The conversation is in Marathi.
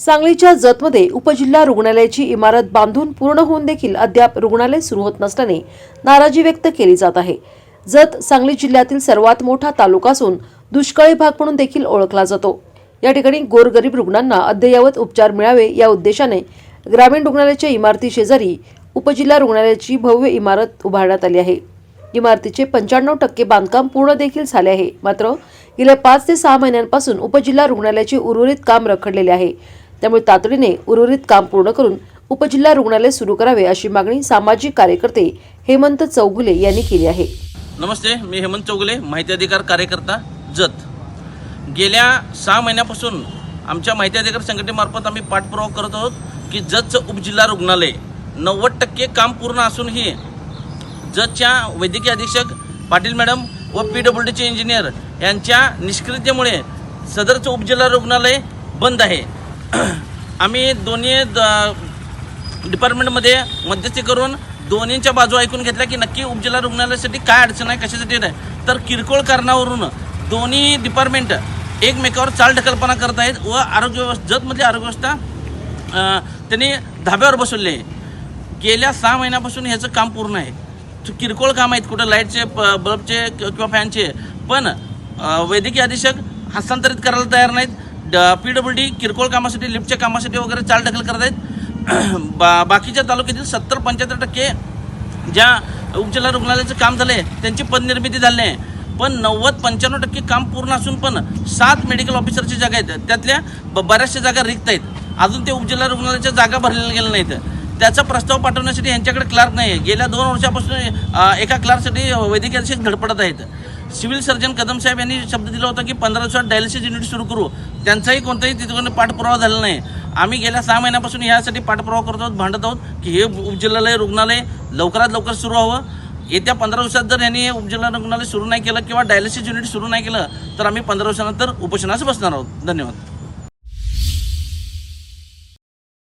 सांगलीच्या जतमध्ये उपजिल्हा रुग्णालयाची इमारत बांधून पूर्ण होऊन देखील अद्याप रुग्णालय सुरू होत नसल्याने नाराजी व्यक्त केली जात आहे. जत सांगली जिल्ह्यातील सर्वात मोठा तालुका असून दुष्काळी भाग म्हणून देखील ओळखला जातो. या ठिकाणी गोरगरीब रुग्णांना अद्ययावत उपचार मिळावे या उद्देशाने ग्रामीण रुग्णालयाच्या इमारती शेजारी उपजिल्हा रुग्णालयाची भव्य इमारत उभारण्यात आली आहे. इमारतीचे पंच्याण्णव टक्के बांधकाम पूर्ण देखील झाले आहे. मात्र गेल्या पाच ते सहा महिन्यांपासून उपजिल्हा रुग्णालयाचे उर्वरित काम रखडलेले आहे. त्यामुळे तातडीने उर्वरित काम पूर्ण करून उपजिल्हा रुग्णालय सुरू करावे अशी मागणी सामाजिक कार्यकर्ते हेमंत चौगुले यांनी केली आहे. नमस्ते मी हेमंत चौगुले माहिती अधिकार कार्यकर्ता जत. गेल्या सहा महिन्यापासून आमच्या माहिती अधिकार संघटनेमार्फत आम्ही पाठपुरावा करत आहोत की जतचं उपजिल्हा रुग्णालय नव्वद टक्के काम पूर्ण असूनही जतच्या वैद्यकीय अधीक्षक पाटील मॅडम व पी डब्ल्यू डीचे इंजिनियर यांच्या निष्क्रियतेमुळे सदरचं उपजिल्हा रुग्णालय बंद आहे. आम्ही दोन्ही द- डिपार्टमेंटमध्ये मध्यस्थी करून दोन्हींच्या बाजू ऐकून घेतल्या की नक्की उपजिल्हा रुग्णालयासाठी काय अडचण आहे कशासाठी नाही. तर किरकोळ कारणावरून दोन्ही डिपार्टमेंट एकमेकावर चाल ढकलपणा करत आहेत व आरोग्य व्यवस्था जतमधली आरोग्यव्यवस्था त्यांनी धाब्यावर बसवली आहे. गेल्या सहा महिन्यापासून ह्याचं काम पूर्ण आहे. किरकोळ काम आहेत कुठं लाईटचे प बल्बचे किंवा फॅनचे. पण वैद्यकीय अधीक्षक हस्तांतरित करायला तयार नाहीत. पी डब्ल्यू डी किरकोळ कामासाठी लिफ्टच्या कामासाठी वगैरे चाल ढकल करत आहेत. बा बाकीच्या तालुक्यातील सत्तर पंच्याहत्तर टक्के ज्या उपजिल्हा रुग्णालयाचं काम झालं आहे त्यांची पदनिर्मिती झाली आहे. पण नव्वद पंच्याण्णव टक्के काम पूर्ण असून पण सात मेडिकल ऑफिसरची जागा आहेत. त्यातल्या ब- बऱ्याचशा जागा रिक्त आहेत. अजून ते उपजिल्हा रुग्णालयाच्या जागा भरलेल्या गेल्या नाहीत. त्याचा प्रस्ताव पाठवण्यासाठी यांच्याकडे क्लार्क नाही आहे गेल्या दोन वर्षापासून एका क्लार्कसाठी वैद्यकीय धडपडत आहेत. सिव्हिल सर्जन कदम साहेब यांनी शब्द दिला होता की पंधरा दिवसात डायलिसिस युनिट सुरू करू. त्यांचाही कोणताही तिथून पाठपुरावा झाला नाही. आम्ही गेल्या सहा महिन्यापासून यासाठी पाठपुरावा करत आहोत भांडत आहोत की हे उपजिल्हालय रुग्णालय लवकरात लवकर सुरू व्हावं येत्या पंधरा दिवसात जर यांनी हे उपजिल्हा रुग्णालय सुरू नाही केलं किंवा डायलिसिस युनिट सुरू नाही केलं तर आम्ही पंधरा दिवसानंतर उपोषणास बसणार आहोत. धन्यवाद.